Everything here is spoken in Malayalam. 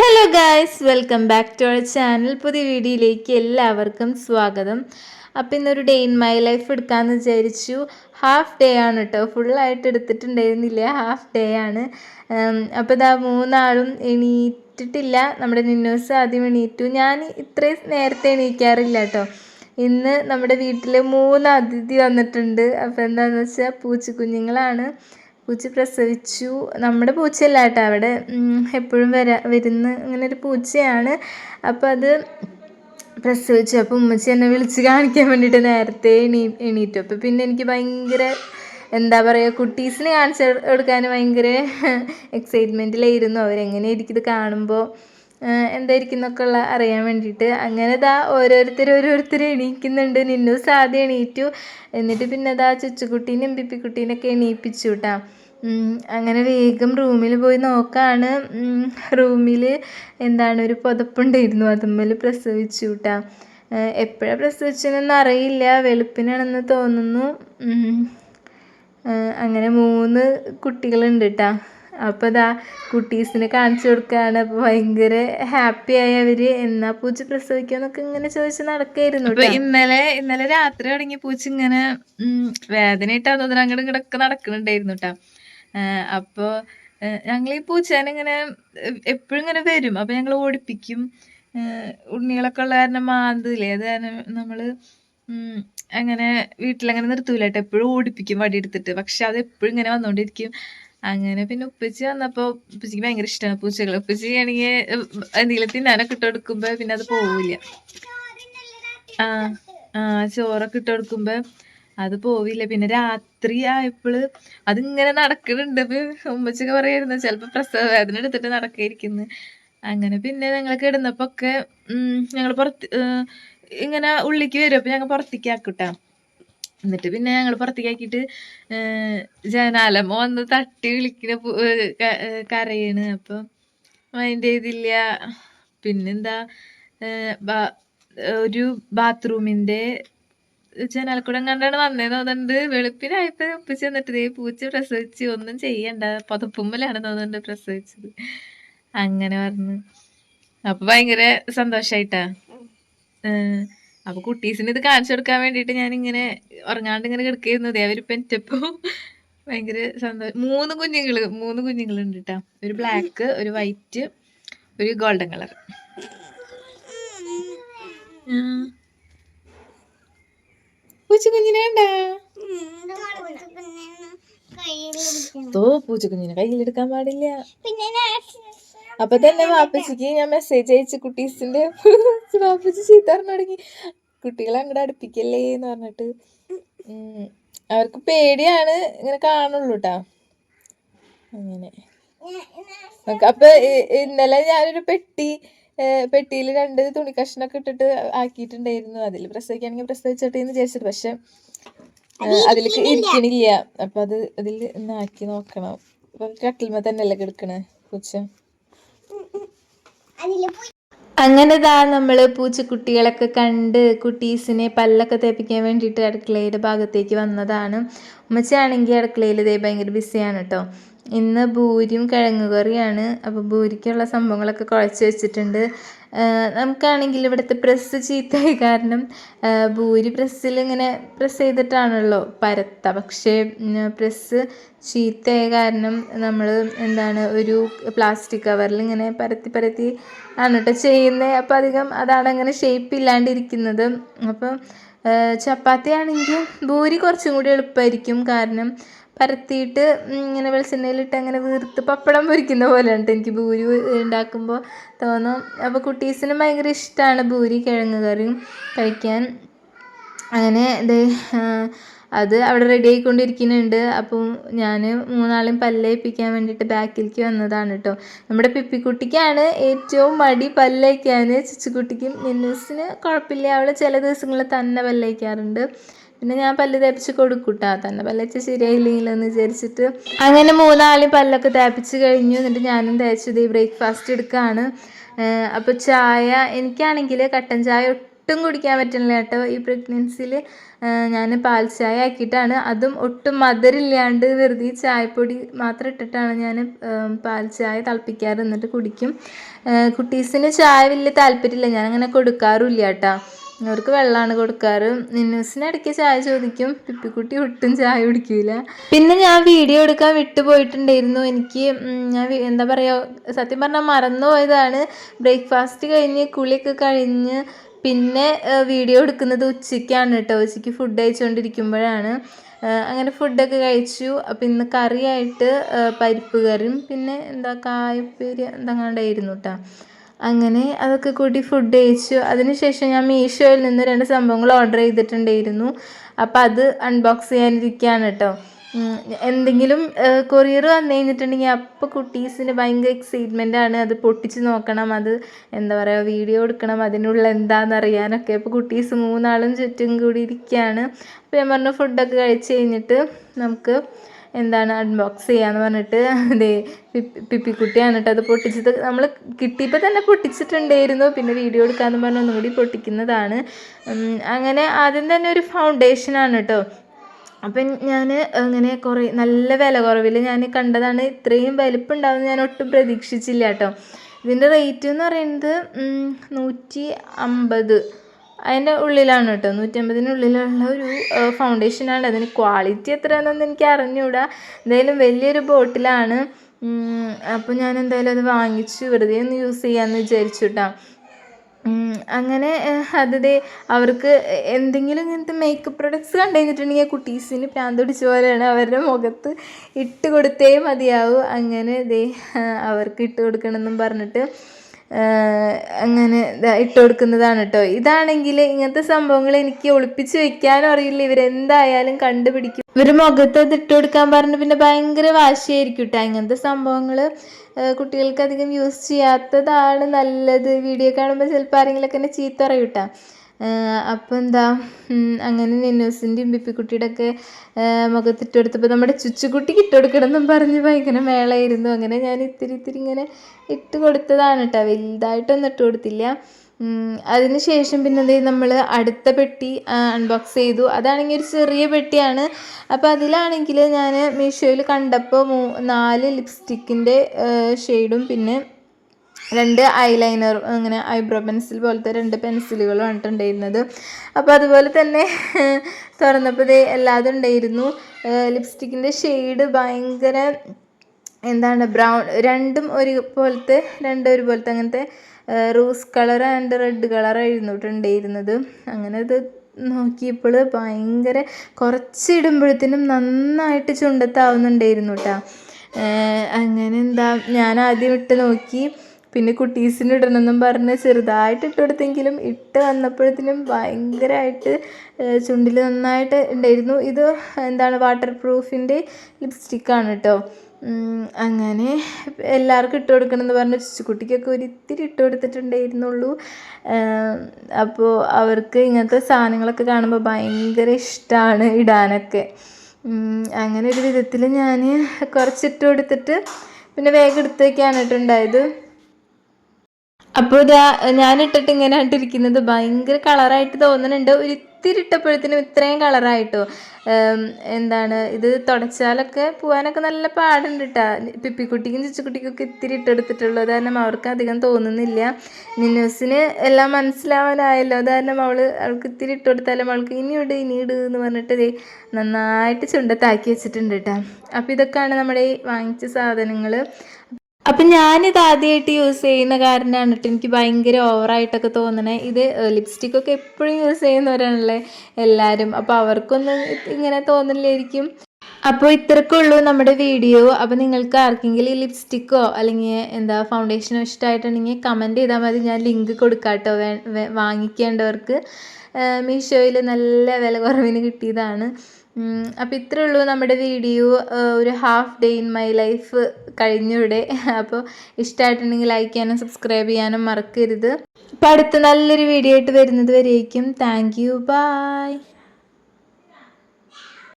Hello guys welcome back to our channel പുതിയ വീഡിയോയിലേക്ക് എല്ലാവർക്കും സ്വാഗതം. അപ്പം ഇന്നൊരു ഡേ ഇൻ മൈ ലൈഫ് എടുക്കാമെന്ന് വിചാരിച്ചു. ഹാഫ് ഡേ ആണ് കേട്ടോ ഫുള്ളായിട്ട് എടുത്തിട്ടുണ്ടായിരുന്നില്ല. ഹാഫ് ഡേ ആണ്. അപ്പോൾ ഇതാ മൂന്നാളും എണീറ്റിട്ടില്ല. നമ്മുടെ നിന്നോസ് ആദ്യം എണീറ്റു. ഞാൻ ഇത്രയും നേരത്തെ എണീക്കാറില്ല കേട്ടോ ഇന്ന് നമ്മുടെ വീട്ടിൽ മൂന്ന് അതിഥി വന്നിട്ടുണ്ട്. അപ്പോൾ എന്താണെന്ന് വെച്ചാൽ പൂച്ചക്കുഞ്ഞുങ്ങളാണ്. പൂച്ച പ്രസവിച്ചു. നമ്മുടെ പൂച്ചയല്ല കേട്ടോ അവിടെ എപ്പോഴും വരാ വരുന്ന അങ്ങനെ ഒരു പൂച്ചയാണ്. അപ്പോൾ അത് പ്രസവിച്ചു. അപ്പോൾ ഉമ്മച്ചി എന്നെ വിളിച്ച് കാണിക്കാൻ വേണ്ടിയിട്ട് നേരത്തെ എണീ എണീറ്റു. അപ്പോൾ പിന്നെ എനിക്ക് ഭയങ്കര എന്താ പറയുക കുട്ടീസിനെ കാണിച്ചു കൊടുക്കാൻ ഭയങ്കര എക്സൈറ്റ്മെന്റിലായിരുന്നു അവരെങ്ങനെ എനിക്കിത് കാണുമ്പോൾ എന്തായിരിക്കും എന്നൊക്കെ ഉള്ള അറിയാൻ വേണ്ടിയിട്ട്. അങ്ങനെ ഇതാ ഓരോരുത്തർ ഓരോരുത്തർ എണീക്കുന്നുണ്ട്. നിന്നു സാധ്യ എണീറ്റു. എന്നിട്ട് പിന്നെ ഇതാ ചുച്ചുകുട്ടീനെയും പിപ്പിക്കുട്ടീനൊക്കെ എണീപ്പിച്ചു കേട്ടോ അങ്ങനെ വേഗം റൂമിൽ പോയി നോക്കാണ്. റൂമിൽ എന്താണ് ഒരു പുതപ്പുണ്ടായിരുന്നു. അതുമ്മൽ പ്രസവിച്ചു കേട്ടോ എപ്പോഴാണ് പ്രസവിച്ചതെന്നൊന്നും അറിയില്ല. വെളുപ്പിനാണെന്ന് തോന്നുന്നു. അങ്ങനെ മൂന്ന് കുട്ടികളുണ്ട് കേട്ടോ അപ്പോൾ ഇതാ കുട്ടീസിനെ കാണിച്ചു കൊടുക്കുകയാണ് അപ്പോൾ ഭയങ്കര ഹാപ്പി ആയി അവർ എന്നാ പൂച്ച പ്രസവിക്കാന്നൊക്കെ ഇങ്ങനെ ചോദിച്ച് നടക്കായിരുന്നു ഇന്നലെ ഇന്നലെ രാത്രി തുടങ്ങി പൂച്ച ഇങ്ങനെ വേദന തോന്നുന്നു അങ്ങോട്ട് ഇങ്ങോട്ടൊക്കെ നടക്കുന്നുണ്ടായിരുന്നു കേട്ടാ. അപ്പോൾ ഞങ്ങൾ ഈ പൂച്ചേനെ ഇങ്ങനെ എപ്പോഴും ഇങ്ങനെ വരും. അപ്പൊ ഞങ്ങൾ ഓടിപ്പിക്കും. ഉണ്ണികളൊക്കെ ഉള്ള കാരണം മാന്തില്ലേ അത് കാരണം നമ്മൾ അങ്ങനെ വീട്ടിലങ്ങനെ നിർത്തൂല കേട്ടോ. എപ്പോഴും ഓടിപ്പിക്കും വടി എടുത്തിട്ട് പക്ഷെ അത് എപ്പോഴും ഇങ്ങനെ വന്നോണ്ടിരിക്കും. അങ്ങനെ പിന്നെ ഉപ്പച്ചി വന്നപ്പോ ഉപ്പച്ചിക്ക് ഭയങ്കര ഇഷ്ടമാണ് പൂച്ചകൾ ഉപ്പച്ചി ആണെങ്കിൽ എന്തെങ്കിലും തിന്നാനൊക്കെ ഇട്ട് കൊടുക്കുമ്പോ പിന്നെ അത് പോവില്ല. ആ ആ ചോറൊക്കെ ഇട്ട് കൊടുക്കുമ്പോ അത് പോവില്ല. പിന്നെ രാത്രി ആയപ്പോൾ അതിങ്ങനെ നടക്കുന്നുണ്ട് ഉമ്മച്ചൊക്കെ പറയായിരുന്നു ചിലപ്പോ പ്രസവ വേദന എടുത്തിട്ട് നടക്കായിരിക്കുന്നു. അങ്ങനെ പിന്നെ ഞങ്ങൾ കിടന്നപ്പോ ഒക്കെ ഞങ്ങൾ പുറത്ത് ഇങ്ങനെ ഉള്ളിക്ക് വരും. അപ്പൊ ഞങ്ങൾ പുറത്തേക്ക് ആക്കൂട്ടാ എന്നിട്ട് പിന്നെ ഞങ്ങൾ പുറത്തേക്കാക്കിയിട്ട് ജനാലമ്മ വന്ന് തട്ടി വിളിക്കുന്ന കരയാണ്. അപ്പം മൈൻഡ് ചെയ്തില്ല പിന്നെന്താ ഒരു ബാത്റൂമിന്റെ ജനാലക്കൂടെ കണ്ടാണ് വന്നേന്ന് തോന്നുന്നുണ്ട്. വെളുപ്പിനായപ്പോൾ ഒപ്പിച്ച് വന്നിട്ട് ദേ പൂച്ച പ്രസവിച്ച് ഒന്നും ചെയ്യണ്ട. പുതപ്പുമ്മലാണ് തോന്നുന്നുണ്ട് പ്രസവിച്ചത്. അങ്ങനെ പറഞ്ഞു. അപ്പൊ ഭയങ്കര സന്തോഷായിട്ടാ. അപ്പൊ കുട്ടീസിന് ഇത് കാണിച്ചു കൊടുക്കാൻ വേണ്ടിയിട്ട് ഞാൻ ഇങ്ങനെ ഉറങ്ങാണ്ട് ഇങ്ങനെ കിടക്കായിരുന്നു അവർ പെറ്റപ്പോ ഭയങ്കര സന്തോഷം. മൂന്ന് കുഞ്ഞുങ്ങൾ മൂന്ന് കുഞ്ഞുങ്ങൾ ഉണ്ട് കേട്ടാ ഒരു ബ്ലാക്ക് ഒരു വൈറ്റ് ഒരു ഗോൾഡൻ കളർ പൂച്ചക്കുഞ്ഞിനെ ഓ പൂച്ചക്കുഞ്ഞിനെ കയ്യിലെടുക്കാൻ പാടില്ല. അപ്പൊ തന്നെ വാപ്പച്ചിക്ക് ഞാൻ മെസ്സേജ് അയച്ചു കുട്ടീസിന്റെ വാപ്പച്ചി ചീത്ത പറഞ്ഞു തുടങ്ങി. കുട്ടികളെ അങ്ങോട്ട് അടുപ്പിക്കല്ലേ എന്ന് പറഞ്ഞിട്ട്. അവർക്ക് പേടിയാണ് ഇങ്ങനെ കാണുള്ളൂ കേട്ടാ അങ്ങനെ. അപ്പൊ ഇന്നലെ ഞാനൊരു പെട്ടി പെട്ടിയിൽ രണ്ട് തുണി കഷ്ണൊക്കെ ഇട്ടിട്ട് ആക്കിയിട്ടുണ്ടായിരുന്നു. അതിൽ പ്രസവിക്കുകയാണെങ്കിൽ പ്രസവിച്ചോട്ടെ എന്ന് വിചാരിച്ചത് പക്ഷെ അതിലേക്ക് ഇരിക്കണില്ല. അപ്പൊ അത് അതിൽ ഇന്നാക്കി നോക്കണം. അപ്പൊ കട്ടിൽമ തന്നെയല്ലേ കിടക്കണേ പൂച്ച അങ്ങനെ ഇതാ നമ്മൾ പൂച്ചക്കുട്ടികളൊക്കെ കണ്ട് കുട്ടീസിനെ പല്ലൊക്കെ തേപ്പിക്കാൻ വേണ്ടിയിട്ട് അടുക്കളയുടെ ഭാഗത്തേക്ക് വന്നതാണ്. ഉമ്മച്ചാണെങ്കിൽ അടുക്കളയിൽ ഇതേ ഭയങ്കര ബിസിയാണ് കേട്ടോ ഇന്ന് ഭൂരിയും കിഴങ്ങ് കറിയാണ്. അപ്പോൾ ഭൂരിക്കുള്ള സംഭവങ്ങളൊക്കെ കുഴച്ച് വെച്ചിട്ടുണ്ട്. നമുക്കാണെങ്കിൽ ഇവിടുത്തെ പ്രസ് ചീത്തയായി കാരണം ഭൂരി പ്രസ്സിൽ ഇങ്ങനെ പ്രസ് ചെയ്തിട്ടാണല്ലോ പരത്ത. പക്ഷേ പ്രസ് ചീത്തയായ കാരണം നമ്മൾ എന്താണ് ഒരു പ്ലാസ്റ്റിക് കവറിൽ ഇങ്ങനെ പരത്തി പരത്തി ആണ് കേട്ടോ ചെയ്യുന്നത് അപ്പോൾ അധികം അതാണ് അങ്ങനെ ഷേപ്പ് ഇല്ലാണ്ടിരിക്കുന്നത്. അപ്പം ചപ്പാത്തി ആണെങ്കിൽ ഭൂരി കുറച്ചും കൂടി എളുപ്പമായിരിക്കും കാരണം പരത്തിയിട്ട് ഇങ്ങനെ വെളിച്ചെണ്ണയിലിട്ട് അങ്ങനെ വീർത്ത് പപ്പടം പൊരിക്കുന്ന പോലെയാണ് എനിക്ക് ഭൂരി ഉണ്ടാക്കുമ്പോൾ തോന്നും. അപ്പോൾ കുട്ടീസിന് ഭയങ്കര ഇഷ്ടമാണ് ഭൂരി കിഴങ്ങ് കറിയും കഴിക്കാൻ. അങ്ങനെ ഇത് അത് അവിടെ റെഡി ആയിക്കൊണ്ടിരിക്കുന്നുണ്ട്. അപ്പം ഞാൻ മൂന്നാളെയും പല്ലേപ്പിക്കാൻ വേണ്ടിയിട്ട് ബാക്കിലേക്ക് വന്നതാണ് കേട്ടോ നമ്മുടെ പിപ്പിക്കുട്ടിക്കാണ് ഏറ്റവും മടി പല്ലേക്കാൻ ചിച്ചുക്കുട്ടിക്കും നിന്നൂസിന് കുഴപ്പമില്ല. അവൾ ചില ദിവസങ്ങളിൽ തന്നെ പല്ലേക്കാറുണ്ട് പിന്നെ ഞാൻ പല്ല് തേപ്പിച്ച് കൊടുക്കൂട്ടാ. തന്നെ പല്ലച്ച ശരിയായില്ലെങ്കിലോ എന്ന് വിചാരിച്ചിട്ട് അങ്ങനെ മൂന്നാളും പല്ലൊക്കെ തേപ്പിച്ച് കഴിഞ്ഞു. എന്നിട്ട് ഞാനും തേച്ചത് ഈ ബ്രേക്ക്ഫാസ്റ്റ് എടുക്കുകയാണ് അപ്പോൾ ചായ എനിക്കാണെങ്കിൽ കട്ടൻ ചായ ഒട്ടും കുടിക്കാൻ പറ്റുന്നില്ല കേട്ടോ. ഈ പ്രഗ്നൻസിയിൽ ഞാൻ പാൽ ചായ ആക്കിയിട്ടാണ്. അതും ഒട്ടും മധുരമില്ലാണ്ട് വെറുതെ ചായപ്പൊടി മാത്രം ഇട്ടിട്ടാണ് ഞാൻ പാൽ ചായ തിളപ്പിക്കാറ്. എന്നിട്ട് കുടിക്കും. കുട്ടീസിന് ചായ വലിയ താല്പര്യമില്ല. ഞാനങ്ങനെ കൊടുക്കാറുമില്ല കേട്ടോ. അവർക്ക് വെള്ളമാണ് കൊടുക്കാറ്. നിന്നൂസിന് ഇടയ്ക്ക് ചായ ചോദിക്കും. പിപ്പിക്കുട്ടി ഒട്ടും ചായ കുടിക്കൂല. പിന്നെ ഞാൻ വീഡിയോ എടുക്കാൻ വിട്ടുപോയിട്ടുണ്ടായിരുന്നു എനിക്ക് ഞാൻ എന്താ പറയുക സത്യം പറഞ്ഞാൽ മറന്നു പോയതാണ്. ബ്രേക്ക്ഫാസ്റ്റ് കഴിഞ്ഞ് കുളിയൊക്കെ കഴിഞ്ഞ് പിന്നെ വീഡിയോ എടുക്കുന്നത് ഉച്ചയ്ക്കാണ് കേട്ടോ. ഉച്ചയ്ക്ക് ഫുഡ് കഴിച്ചുകൊണ്ടിരിക്കുമ്പോഴാണ് അങ്ങനെ ഫുഡൊക്കെ കഴിച്ചു. അപ്പം ഇന്ന് കറിയായിട്ട് പരിപ്പ് കറിയും. പിന്നെ എന്താ കായപ്പേരി എന്താങ്ങാണ്ടായിരുന്നു കേട്ടോ അങ്ങനെ അതൊക്കെ കൂട്ടി ഫുഡ് കഴിച്ചു. അതിനുശേഷം ഞാൻ മീഷോയിൽ നിന്ന് രണ്ട് സംഭവങ്ങൾ ഓർഡർ ചെയ്തിട്ടുണ്ടായിരുന്നു. അപ്പോൾ അത് അൺബോക്സ് ചെയ്യാനിരിക്കുകയാണ് കേട്ടോ. എന്തെങ്കിലും കൊറിയർ വന്നു കഴിഞ്ഞിട്ടുണ്ടെങ്കിൽ അപ്പോൾ കുട്ടീസിന് ഭയങ്കര എക്സൈറ്റ്മെന്റ് ആണ്. അത് പൊട്ടിച്ച് നോക്കണം. അത് എന്താ പറയുക വീഡിയോ എടുക്കണം. അതിനുള്ള എന്താണെന്ന് അറിയാനൊക്കെ. അപ്പോൾ കുട്ടീസ് മൂന്നാളും ചുറ്റും കൂടി ഇരിക്കുകയാണ്. അപ്പോൾ ഞാൻ പറഞ്ഞു ഫുഡൊക്കെ കഴിച്ച് കഴിഞ്ഞിട്ട് നമുക്ക് എന്താണ് അൺബോക്സ് ചെയ്യാന്ന് പറഞ്ഞിട്ട് പിപ്പി പിപ്പിക്കുട്ടിയാണ് കേട്ടോ അത് പൊട്ടിച്ചത്. നമ്മൾ കിട്ടിയപ്പോൾ തന്നെ പൊട്ടിച്ചിട്ടുണ്ടായിരുന്നു. പിന്നെ വീഡിയോ എടുക്കാമെന്ന് പറഞ്ഞ് ഒന്നും കൂടി പൊട്ടിക്കുന്നതാണ്. അങ്ങനെ ആദ്യം തന്നെ ഒരു ഫൗണ്ടേഷനാണ് കേട്ടോ. അപ്പം ഞാൻ അങ്ങനെ കുറേ നല്ല വില കുറവിൽ ഞാൻ കണ്ടതാണ്. ഇത്രയും വലിപ്പുണ്ടാവും ഞാൻ ഒട്ടും പ്രതീക്ഷിച്ചില്ല കേട്ടോ. ഇതിന്റെ റേറ്റ് എന്ന് പറയുന്നത് നൂറ്റി അമ്പത് അതിന്റെ ഉള്ളിലാണ് കേട്ടോ നൂറ്റമ്പതിനുള്ളിലുള്ള ഒരു ഫൗണ്ടേഷനാണ് അതിന് ക്വാളിറ്റി എത്രയാണെന്നൊന്നും എനിക്ക് അറിഞ്ഞുകൂടാ എന്തായാലും വലിയൊരു ബോട്ടിലാണ്. അപ്പോൾ ഞാൻ എന്തായാലും അത് വാങ്ങിച്ചു. വെറുതെ ഒന്ന് യൂസ് ചെയ്യാമെന്ന് വിചാരിച്ചു കേട്ടോ അങ്ങനെ ഏഹ്, അവർക്ക് എന്തെങ്കിലും ഇങ്ങനത്തെ മേക്കപ്പ് പ്രൊഡക്ട്സ് കണ്ടു കഴിഞ്ഞിട്ടുണ്ടെങ്കിൽ കുട്ടീസിന് പ്രാന്ത് പിടിച്ച പോലെയാണ് അവരുടെ മുഖത്ത് ഇട്ട് കൊടുത്തേ മതിയാവും. അങ്ങനെ ദേ അവർക്ക് ഇട്ട് കൊടുക്കണമെന്നും പറഞ്ഞിട്ട് അങ്ങനെ ഇട്ട് കൊടുക്കുന്നതാണ് കേട്ടോ ഇതാണെങ്കിൽ ഇങ്ങനത്തെ സംഭവങ്ങൾ എനിക്ക് ഒളിപ്പിച്ച് വെക്കാനും അറിയില്ല. ഇവരെന്തായാലും കണ്ടുപിടിക്കും. ഇവർ മുഖത്ത് അത് ഇട്ട് കൊടുക്കാൻ പറഞ്ഞു പിന്നെ ഭയങ്കര വാശിയായിരിക്കും കേട്ടോ ഇങ്ങനത്തെ സംഭവങ്ങൾ കുട്ടികൾക്ക് അധികം യൂസ് ചെയ്യാത്തതാണ് നല്ലത്. വീഡിയോ കാണുമ്പോൾ ചിലപ്പോൾ ആരെങ്കിലുമൊക്കെ എന്നെ ചീത്ത അപ്പോൾ എന്താ അങ്ങനെ നെന്നൂസിന്റെയും ബിപ്പിക്കുട്ടിയുടെ ഒക്കെ മുഖത്തിട്ട് കൊടുത്തപ്പോൾ നമ്മുടെ ചുച്ചുകുട്ടിക്ക് ഇട്ട് കൊടുക്കണം എന്നും പറഞ്ഞ് ഭയങ്കര മേളായിരുന്നു. അങ്ങനെ ഞാൻ ഇത്തിരി ഇത്തിരി ഇങ്ങനെ ഇട്ട് കൊടുത്തതാണ് കേട്ടോ. വലുതായിട്ടൊന്നും ഇട്ട് കൊടുത്തില്ല. ഉം, അതിന് ശേഷം പിന്നെ ദേ നമ്മൾ അടുത്ത പെട്ടി അൺബോക്സ് ചെയ്തു. അതാണെങ്കിൽ ഒരു ചെറിയ പെട്ടിയാണ്. അപ്പോൾ അതിലാണെങ്കിൽ ഞാൻ മീഷോയിൽ കണ്ടപ്പോൾ നാല് ലിപ്സ്റ്റിക്കിന്റെ ഷെയ്ഡും പിന്നെ രണ്ട് ഐലൈനർ അങ്ങനെ ഐബ്രോ പെൻസിൽ പോലത്തെ രണ്ട് പെൻസിലുകളും ഉണ്ടായിരുന്നത് അപ്പോൾ അതുപോലെ തന്നെ തുറന്നപ്പോൾ എല്ലാതും ഉണ്ടായിരുന്നു. ലിപ്സ്റ്റിക്കിന്റെ ഷെയ്ഡ് ഭയങ്കര എന്താണ് ബ്രൗൺ രണ്ടും ഒരു രണ്ട് രണ്ടും ഒരു പോലത്തെ അങ്ങനത്തെ rose colour and red colour ഉണ്ടായിരുന്നത് അങ്ങനെ അത് നോക്കിയപ്പോൾ ഭയങ്കര കുറച്ചിടുമ്പോഴത്തേനും നന്നായിട്ട് ചുണ്ടത്താവുന്നുണ്ടായിരുന്നു കേട്ടോ അങ്ങനെ എന്താ ഞാൻ ആദ്യം ഇട്ട് നോക്കി. പിന്നെ കുട്ടീസിന് ഇടണമെന്നും പറഞ്ഞ് ചെറുതായിട്ട് ഇട്ട് കൊടുത്തെങ്കിലും ഇട്ട് വന്നപ്പോഴത്തേനും ഭയങ്കരമായിട്ട് ചുണ്ടിൽ നന്നായിട്ട് ഉണ്ടായിരുന്നു. ഇത് എന്താണ് വാട്ടർ പ്രൂഫിന്റെ ലിപ്സ്റ്റിക്കാണ് കേട്ടോ. അങ്ങനെ എല്ലാവർക്കും ഇട്ട് കൊടുക്കണം എന്ന് പറഞ്ഞ് ചുക്കുട്ടിക്കൊക്കെ ഒരിത്തിരി ഇട്ട് കൊടുത്തിട്ടുണ്ടായിരുന്നുള്ളൂ. അപ്പോൾ അവർക്ക് ഇങ്ങനത്തെ സാധനങ്ങളൊക്കെ കാണുമ്പോൾ ഭയങ്കര ഇഷ്ടമാണ് ഇടാനൊക്കെ. അങ്ങനെ ഒരു വിധത്തിൽ ഞാൻ കുറച്ചിട്ട് കൊടുത്തിട്ട് പിന്നെ വേഗം എടുത്തൊക്കെയാണ് കേട്ടോ കേട്ടുണ്ടായത് അപ്പോൾ ഇതാ ഞാനിട്ടിട്ട് ഇങ്ങനെ ഇട്ടിരിക്കുന്നത് ഭയങ്കര കളറായിട്ട് തോന്നുന്നുണ്ട്. ഒരു ഇത്തിരി ഇട്ടപ്പോഴത്തേനും ഇത്രയും കളറായിട്ടോ. എന്താണ് ഇത് തുടച്ചാലൊക്കെ പോകാനൊക്കെ നല്ല പാടുണ്ട് കേട്ടോ പിപ്പിക്കുട്ടിക്കും ചിച്ചുക്കുട്ടിക്കൊക്കെ ഇത്തിരി ഇട്ടെടുത്തിട്ടുള്ളൂ അത് കാരണം അവർക്ക് അധികം തോന്നുന്നില്ല. നിന്നൂസിന് എല്ലാം മനസ്സിലാവാനായല്ലോ. അത് കാരണം അവൾ അവൾക്ക് ഇത്തിരി ഇട്ട് കൊടുത്താലും അവൾക്ക് ഇനി ഇട് ഇനി ഇട് എന്ന് പറഞ്ഞിട്ട് നന്നായിട്ട് ചുണ്ടത്താക്കി വെച്ചിട്ടുണ്ട് കേട്ടോ അപ്പോൾ ഇതൊക്കെയാണ് നമ്മുടെ വാങ്ങിച്ച സാധനങ്ങൾ അപ്പം ഞാനിത് ആദ്യമായിട്ട് യൂസ് ചെയ്യുന്ന കാരണമാണ് കേട്ടോ എനിക്ക് ഭയങ്കര ഓവറായിട്ടൊക്കെ തോന്നണേ. ഇത് ലിപ്സ്റ്റിക്കൊക്കെ എപ്പോഴും യൂസ് ചെയ്യുന്നവരാണല്ലേ എല്ലാവരും അപ്പോൾ അവർക്കൊന്നും ഇങ്ങനെ തോന്നില്ലായിരിക്കും അപ്പോൾ ഇത്രക്കുള്ളൂ നമ്മുടെ വീഡിയോ അപ്പോൾ നിങ്ങൾക്ക് ആർക്കെങ്കിലും ഈ ലിപ്സ്റ്റിക്കോ അല്ലെങ്കിൽ എന്താ ഫൗണ്ടേഷനോ ഇഷ്ടമായിട്ടുണ്ടെങ്കിൽ കമന്റ് ചെയ്താൽ മതി. ഞാൻ ലിങ്ക് കൊടുക്കാം കേട്ടോ വാങ്ങിക്കേണ്ടവർക്ക്. മീഷോയിൽ നല്ല വില കുറവിന് കിട്ടിയതാണ്. അപ്പോൾ ഇത്രേ ഉള്ളൂ നമ്മുടെ വീഡിയോ. ഒരു half day in my life കഴിഞ്ഞൂടെ അപ്പോൾ ഇഷ്ടമായിട്ടുണ്ടെങ്കിൽ ലൈക്ക് ചെയ്യാനും സബ്സ്ക്രൈബ് ചെയ്യാനും മറക്കരുത്. അപ്പോൾ അടുത്ത നല്ലൊരു വീഡിയോ ആയിട്ട് വരുന്നത് വരേക്കും. Thank you. ബൈ.